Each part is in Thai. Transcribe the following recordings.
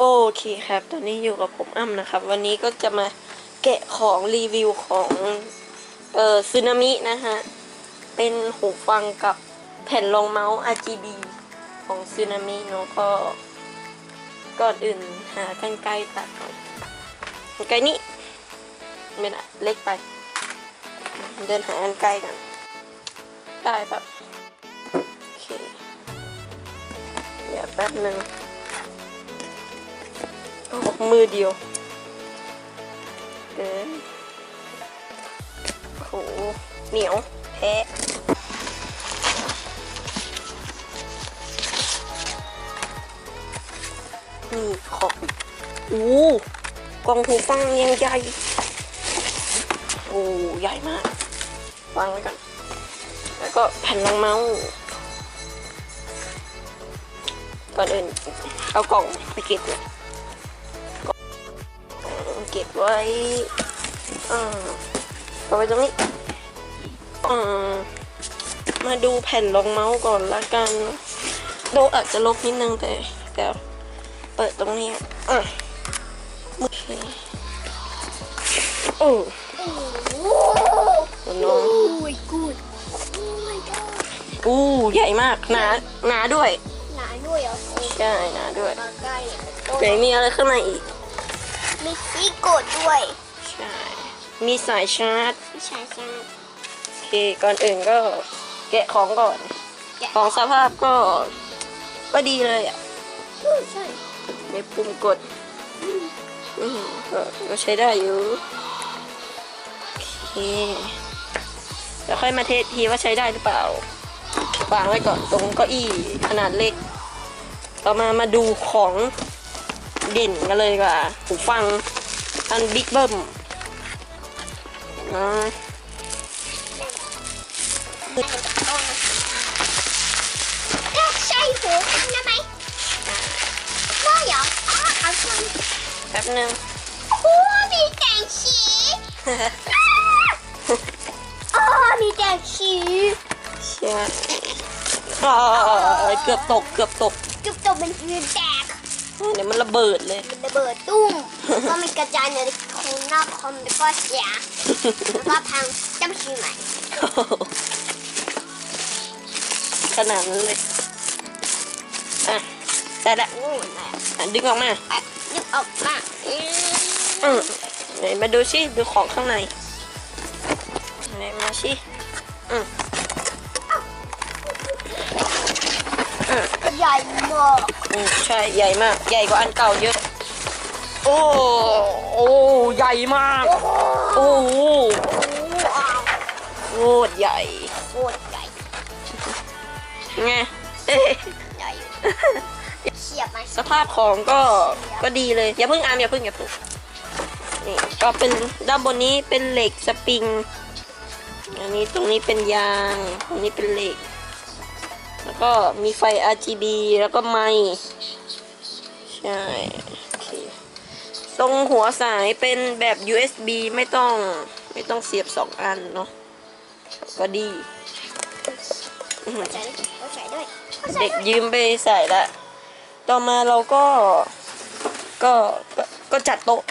โอเคครับ ตอนนี้อยู่กับผมอ้ำนะครับ วันนี้ก็จะมาแกะของรีวิวของเอ่อซึนามินะฮะ เป็นหูฟังกับแผ่นรองเมาส์ RGB ของซึนามิเนาะก็ก่อนอื่นหากันไกลตัดก่อนกันไกลนี้ไม่ได้เล็กไป เดินหากันไกลกัน ได้แบบโอเค เดี๋ยวแป๊บหนึ่ง โอ้มือเดียวเกินโหเหนียวแพ้นี่ของอู้กล่องหูฟังยังใหญ่ โอ้ใหญ่มาก วางไว้ก่อน แล้วก็แผ่นรองเมาส์ก่อนอื่นเอากล่องไปเก็บเลยกล่องเก็บไว้อ่าเอาไว้ตรงนี้อ่ามาดูแผ่นรองเมาส์ก่อนละกัน โดอาจจะลบนิดนึงแต่แต่เปิดตรงนี้อะโอเคโอ้น้องยกูดโอ้ยก็อู้ใหญ่มากหนาหนาด้วยหนาด้วยเหรอโอ้ยใช่หนาด้วยมาใกล้ไหนมีอะไรข้างในอีก มีซีกดด้วย ใช่ มีสายชาร์จ ไม่ใช่ใช่ โอเค ก่อนอื่นก็แกะของก่อน แกะ ของสภาพก็ ก็ดีเลยอะ ใช่มีปุ่มกดอืมก็ก็ใช้ได้อยู่ โอเค แล้วค่อยมาเทสทีว่าใช้ได้หรือเปล่าวางไว้ก่อนตรงเก้าอี้ขนาดเล็ก ต่อมามาดูของ เด่นกันเลยดีกว่าหูฟังอันบิ๊กเบิ้มนะก็ใช่หูฟังได้ไหมก็เหรออ๋อเอาส่วนแป๊บนึงโอ้มีแต่งสีอ๋อมีแต่งสีใช่อ่าเกือบตกเกือบตกจุดจบเป็นสีแตก เดี๋ยวมันระเบิดเลยมันระเบิดตุ้มก็มีกระจายในคอมหน้าคอมแล้วก็เสียแล้วก็พังจำชื่อใหม่ขนาดนั้นเลย อะได้ละโอ้ยแม่อะดึงออกมาอะนึกออกมาอืมอืมไหนมาดูชิดูของข้างในไหนมาชิอืม ใหญ่มากอืมใช่ใหญ่มาก ใหญ่กว่าอันเก่าเยอะ โอ้โอ้ใหญ่มาก โอ้โหโอ้โหว้าวโคตรใหญ่โคตรใหญ่ไงเอ๊ะใหญ่เสียบไหมสภาพของก็ก็ดีเลย อย่าเพิ่งอามอย่าเพิ่งอย่าเพิ่งนี่ก็เป็นด้านบนนี้เป็นเหล็กสปริง อันนี้ตรงนี้เป็นยาง ตรงนี้เป็นเหล็ก แล้วก็มีไฟ RGB แล้วก็ไม้ใช่ตรงหัวสายเป็นแบบ USB ไม่ต้องไม่ต้องเสียบสองอันเนาะก็ดีเด็กยืมไปใส่ละ ต่อมาเราก็ก็ก็จัดโต๊ะ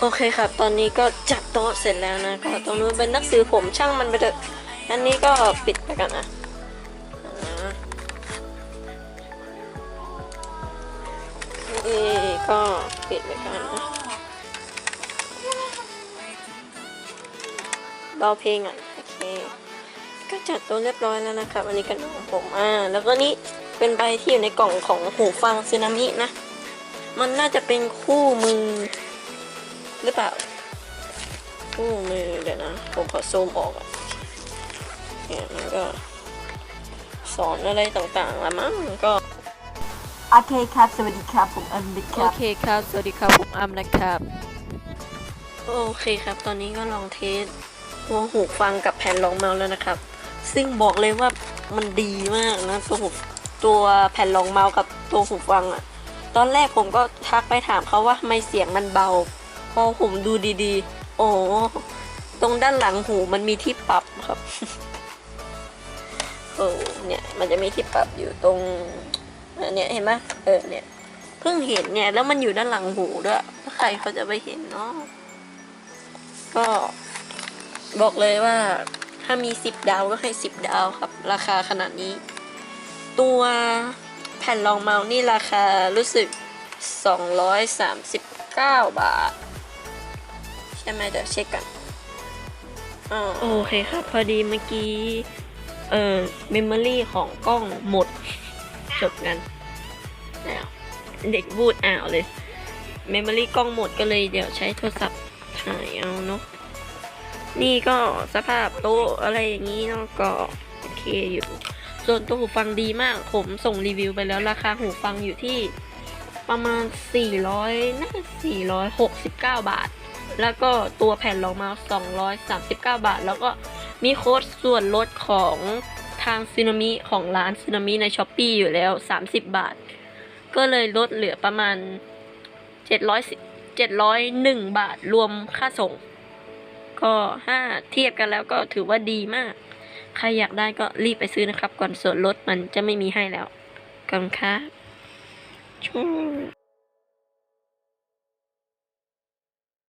โอเคครับ ตอนนี้ก็จัดโต๊ะเสร็จแล้วนะก็ตรงนู้นเป็นหนังสือผมช่างมันไปเถอะ อันนี้ก็ปิดไปกันนะนี่ก็ปิดไปกันนะเบาเพลงอะ โอเค ก็จัดโต๊ะเรียบร้อยแล้วนะครับ อันนี้ก็น้องผม อ่า แล้วก็นี่เป็นใบที่อยู่ในกล่องของหูฟังซึนามินะ มันน่าจะเป็นคู่มือ หรือเปล่าคู่มือเดี๋ยวนะ ผมขอซูมออกอะเนี่ยมันก็ สอนอะไรต่างๆละมั้งก็โอเคครับ สวัสดีครับผมอันบิดคโอรับเคครับ สวัสดีครับผมอัมนะครับ โอเคครับ ตอนนี้ก็ลองเทสตัวหูฟังกับแผ่นรองเมาส์แล้วนะครับ ซึ่งบอกเลยว่ามันดีมากนะตัวหูตัวแผ่นรองเมาส์กับตัวหูฟังอะตอนแรกผมก็ทักไปถามเขาว่าทำไมเสียงมันเบาพ อผมดูดีๆ โอ้ตรงด้านหลังหูมันมีที่ปรับครับโอ้เนี่ย มันจะมีที่ปรับอยู่ตรงอันเนี่ยเห็นไหมเออเนี่ยเพิ่งเห็นเนี่ยแล้วมันอยู่ด้านหลังหูด้วยถ้าใครเขาจะไปเห็นเนาะก็บอกเลยว่าถ้ามีสิบดาวก็ให้สิบดาวครับ ราคาขนาดนี้ ตัวแผ่นรองเมาส์นี่ราคารู้สึก 239 บาท ช่ไหมเดี๋ยวเช็คกันอ่าโอเคครับ พอดีเมื่อกี้ เอ่อเมมโมรี่ของกล้องหมด จบกันแล้วเด็กพูดอ่าวเลยเมมโมรี่กล้องหมดก็เลยเดี๋ยวใช้โทรศัพท์ถ่ายเอาเนาะนี่ก็สภาพโต๊ะอะไรอย่างนี้เนาะก็โอเคอยู่ ส่วนตัวหูฟังดีมาก ผมส่งรีวิวไปแล้วราคาหูฟังอยู่ที่ประมาณ 400น่าจะ469 บาท แล้วก็ตัวแผ่นรองเมาส์239 บาท แล้วก็มีโค้ดส่วนลดของทางซึนามิของร้านซึนามิในช้อปปีอยู่แล้ว 30 บาท ก็เลยลดเหลือประมาณ 700 701 บาทรวมค่าส่ง ก็ถ้าเทียบกันแล้วก็ถือว่าดีมาก ใครอยากได้ก็รีบไปซื้อนะครับ ก่อนส่วนลดมันจะไม่มีให้แล้วกันครับช่ว